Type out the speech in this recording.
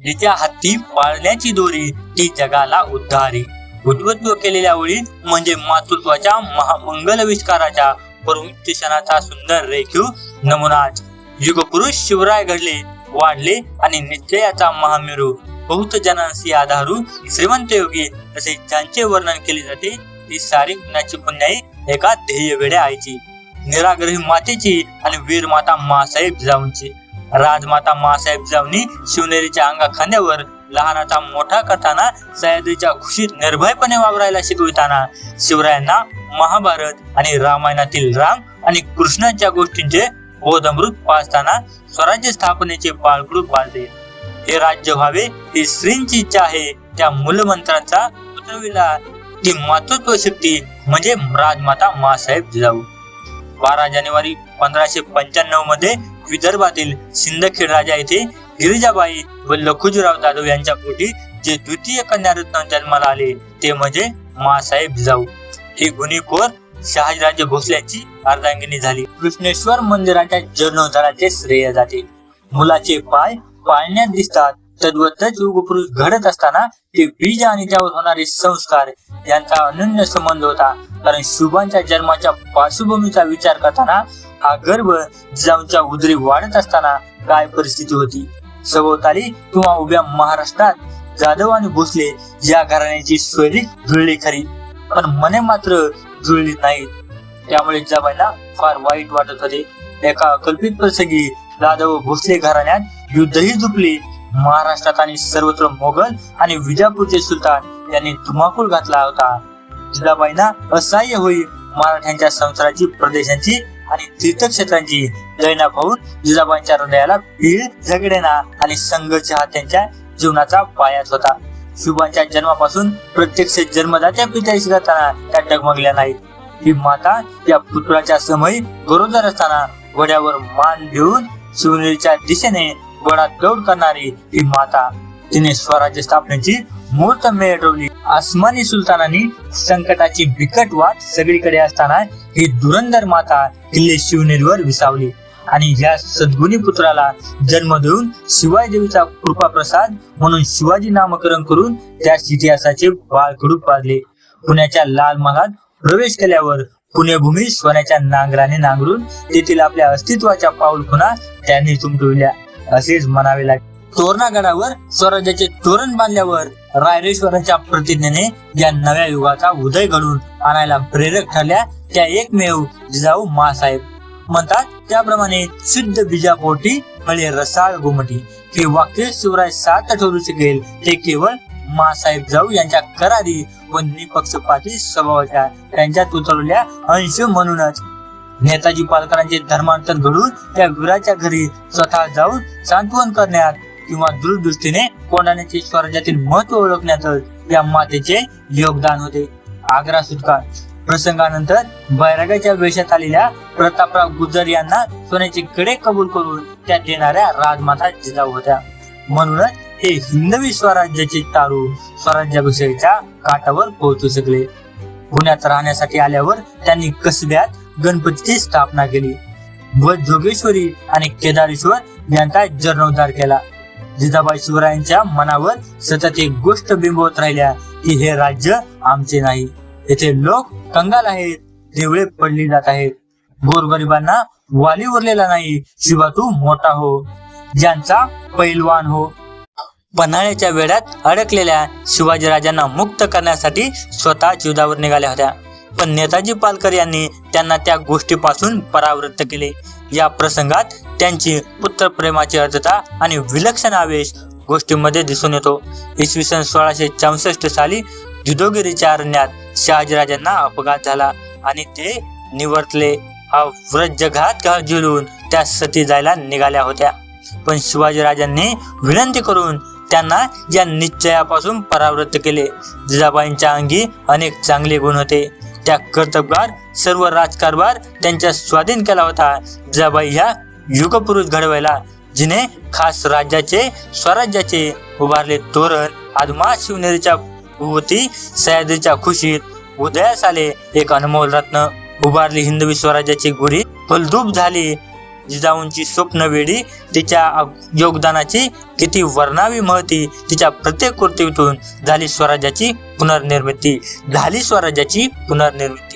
जिच्या हाती पाळण्याची दोरी ती जगाला उद्धारी. उद्वत्व केलेल्या ओळी म्हणजे मातृत्वाच्या महामंगलविष्काराच्या परमित्यशनाचा सुंदर रेखीव नमुनाच. युगपुरुष शिवराय घडले वाढले आणि निश्चयाचा महामेरू. बहुत जनांशी आधारू श्रीमंत योगी असे ज्यांचे वर्णन केले जाते ती सारी गुणाची पुण्याई एका ध्येय वेड्या आईची. निराग्रही मातेची आणि वीर माता मासाहेब जाऊनची राजमाता मासाहेब जिजाऊंनी शिवनेरीच्या अंगा खांद्यावर लहानाचा मोठा करताना सह्याद्रीच्या खुशीत निर्भयपणे वावरायला शिकविताना. शिवरायांना महाभारत आणि रामायणातील राम आणि कृष्णाच्या गोष्टींचे बोधमृत पाजताना स्वराज्य स्थापनेचे पाळकृत पाळले हे राज्य व्हावे ही श्रींची इच्छा आहे त्या मूलमंत्राचा उतरविला ती मातृत्व शक्ती म्हणजे राजमाता मासाहेब जिजाऊ बारा जानेवारी पंधराशे पंच्याण्णवमध्ये विदर्भातील सिंदखेड राजा येथे गिरिजाबाई व लखुजीराव जाधव यांच्या पोटी जे द्वितीय कन्यारत्न जन्माला आले ते म्हणजे मासाहेब जाऊ ही गुन्हेखोर शहाजीराजे भोसल्याची अर्धांगिनी झाली. कृष्णेश्वर मंदिराच्या जीर्णोद्धाराचे श्रेय जाते. मुलाचे पाय पाळण्यात दिसतात. तद्वतच युगपुरुष घडत असताना ते बीज आणि त्यावर होणारे संस्कार यांचा अनन्य संबंध होता. कारण शुभांच्या जन्माच्या पार्श्वभूमीचा विचार करताना हा गर्भ जिजाऊंच्या उदरी वाढत असताना काय परिस्थिती होती? सभोवताली किंवा उभ्या महाराष्ट्रात जाधव आणि भोसले या घराण्याची स्वरी जुळली खरी पण मने मात्र जुळली नाहीत. त्यामुळे जिजाबाईंना फार वाईट वाटत होते. एका कल्पित प्रसंगी जाधव भोसले घराण्यात युद्धही झुकली महाराष्ट्रात आणि सर्वत्र मोगल आणि विजापूरचे सुलतान यांनी धुमाकूळ घातला होता. जिजाबाईंना असह्य होई मराठ्यांच्या संसाराची प्रदेशांची आणि तीर्थक्षेत्रांची दैना पाहून जिजाबाईंच्या हृदयाला भीड झगडेना आणि संघर्ष हा त्यांच्या जीवनाचा पायाच होता. शुभांच्या जन्मापासून प्रत्यक्ष जन्मदात्या पित्याशी करताना त्या डगमगल्या नाहीत. ही माता या पुत्राच्या समयी गरोदर असताना वड्यावर मान घेऊन शिवनेरीच्या दिशेने वडात दौड करणारी ही माता। तिने स्वराज्य स्थापनेची मूर्त मिळवली. आसमानी सुलतानांनी संकटाची बिकट वाट सगळीकडे असताना ही दुरंदर माता किल्ले शिवनेरीवर विसावली. आणि या सद्गुणी पुत्राला जन्म देऊन शिवाय देवीचा कृपा प्रसाद म्हणून शिवाजी नामकरण करून त्यास इतिहासाचे बाळकडू पाजले. पुण्याच्या लाल महालात प्रवेश केल्यावर पुण्यभूमी सोन्याच्या नांगराने नांगरून तेथील आपल्या अस्तित्वाच्या पाऊलखुणा त्यांनी चुमटविल्या असेच म्हणावे लागेल. तोरणागडावर स्वराज्याचे तोरण बांधल्यावर रायरेश्वराच्या प्रतिज्ञेने या नव्या युगाचा उदय घडून आणायला प्रेरक ठरल्या त्या एकमेव जिजाऊ मासाहेब. म्हणतात त्याप्रमाणे शुद्ध बीजापोटी फळे रसाळ घुमटी हे वाक्य शिवराय सात ठरू शकेल ते केवळ मासाहेब जाऊ यांच्या करारी व निपक्षपाती स्वभावाच्या. त्यांच्यात उतरवल्या अंश म्हणूनच नेताजी पालकरांचे धर्मांतर घडून त्या वीराच्या घरी स्वतः जाऊन सांत्वन करण्यात किंवा दूरदृष्टीने कोंडाण्याचे स्वराज्यातील महत्त्व ओळखण्यात या मातेचे योगदान होते. आग्रा सुटका. प्रसंगानंतर बैरागाच्या वेशात आलेल्या प्रतापराव गुजर यांना सोन्याचे कडे कबूल करून त्यात येणाऱ्या राजमाता जिजाऊ होत्या. म्हणूनच हे हिंदवी स्वराज्याचे तारू स्वराज्याभिषेकच्या काठावर पोहोचू शकले. पुण्यात राहण्यासाठी आल्यावर त्यांनी कसब्यात गणपतीची स्थापना केली. व जोगेश्वरी आणि केदारेश्वर यांचा जीर्णोद्धार केला. जिजाबाई शिवरायांच्या मनावर सतत एक गोष्ट बिंबवत राहिल्या की हे राज्य आमचे नाही. येथे लोक कंगाल आहेत देवळे पडली जात आहेत. गोरगरिबांना वाली उरलेला नाही शिवा तू मोठा हो. ज्यांचा पैलवान हो. पन्हाळ्याच्या वेळात अडकलेल्या शिवाजीराजांना मुक्त करण्यासाठी स्वतः जीवदावर निघाल्या होत्या. पण नेताजी पालकर यांनी त्यांना त्या गोष्टीपासून परावृत्त केले. या प्रसंगात त्यांची पुत्रप्रेमाची अर्थता आणि विलक्षण आवेश गोष्टीमध्ये दिसून येतो. इसवी सन सोळाशे चौसष्ट साली जुदोगिरीच्या अरण्यात शहाजीराजांना अपघात झाला आणि ते निवर्तले. हा व्रजघात घात झुलून त्या सती जायला निघाल्या होत्या. पण शिवाजीराजांनी विनंती करून त्यांना या निश्चयापासून परावृत्त केले. जिजाबाईंच्या अंगी अनेक चांगले गुण होते. त्या कर्तबगार सर्व राजकारभार त्यांच्या स्वाधीन केला होता. जिजाबाई ह्या युगपुरुष घडवायला जिने खास राज्याचे स्वराज्याचे उभारले तोरण आदमा शिवनेरीच्या भूवती सह्याद्रीच्या खुशीत उदयास आले एक अनमोल रत्न. उभारली हिंदवी स्वराज्याची गुढी. फलदूप झाली जिजाऊंची स्वप्नवेळी तिच्या योगदानाची किती वर्णावी महती तिच्या प्रत्येक कृतीतून झाली स्वराज्याची पुनर्निर्मिती झाली स्वराज्याची पुनर्निर्मिती.